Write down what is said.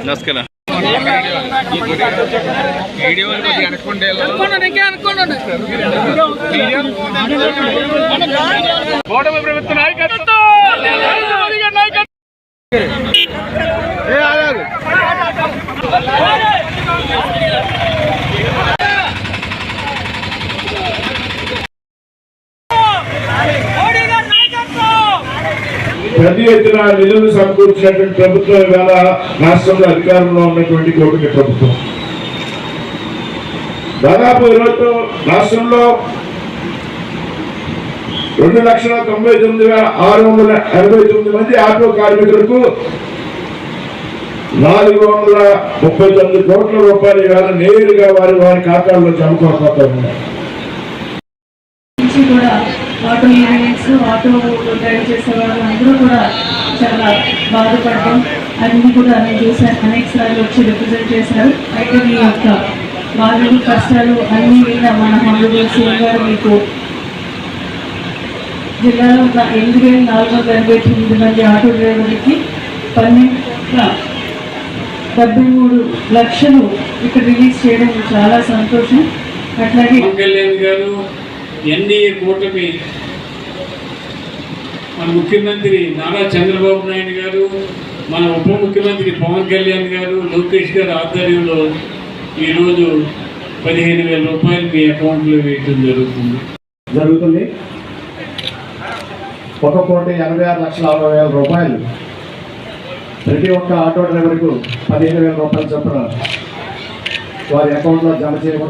నమస్కారం. కూటమి ప్రభుత్వ నాయకత్వం. పెద్ద ఎత్తున నిధులు సమకూర్చినటువంటి ప్రభుత్వం ఇవాళ రాష్ట్రంలో అధికారంలో ఉన్నటువంటి కూటమి ప్రభుత్వం. దాదాపు ఈరోజు రాష్ట్రంలో రెండు లక్షల తొంభై తొమ్మిది వేల ఆరు వందల ఎనభై తొమ్మిది మంది ఆటో కార్మికులకు నాలుగు వందల ముప్పై తొమ్మిది కోట్ల రూపాయలు ఇవాళ నేరుగా వారి వారి ఖాతాల్లో జమ కోల్పోతా కూడా ఆటో యూనియన్స్ ఆటో డ్రైవ్ చేసే వాళ్ళు అందరూ కూడా చాలా బాధపడడం. అన్ని కూడా నేను చూశాను అనేక సార్లు వచ్చి రిప్రజెంట్ చేశారు. అయితే మీ యొక్క బాధలు కష్టాలు అన్నీ మీద మన హండ్రెడ్ సీఎం గారు మీకు జిల్లాలో ఉన్న ఎనిమిది వేల నాలుగు వందల ఎనభై తొమ్మిది మంది ఆటో డ్రైవర్లకి పన్నెండు డెబ్బై మూడు లక్షలు ఇక్కడ రిలీజ్ చేయడం చాలా సంతోషం. అట్లాగే గారు ఎన్డీఏ కూటమి మన ముఖ్యమంత్రి నారా చంద్రబాబు నాయుడు గారు మన ఉప ముఖ్యమంత్రి పవన్ కళ్యాణ్ గారు లోకేష్ గారు ఆధ్వర్యంలో ఈరోజు పదిహేను వేల రూపాయలు మీ అకౌంట్లో వేయటం జరుగుతుంది. జరుగుతుంది. ఒక కోటి ఎనభై ఆరు లక్షల అరవై వేల రూపాయలు ప్రతి ఒక్క ఆటో డ్రైవర్కు పదిహేను వేల రూపాయలు చొప్పున వారి అకౌంట్లో జమ చేయడం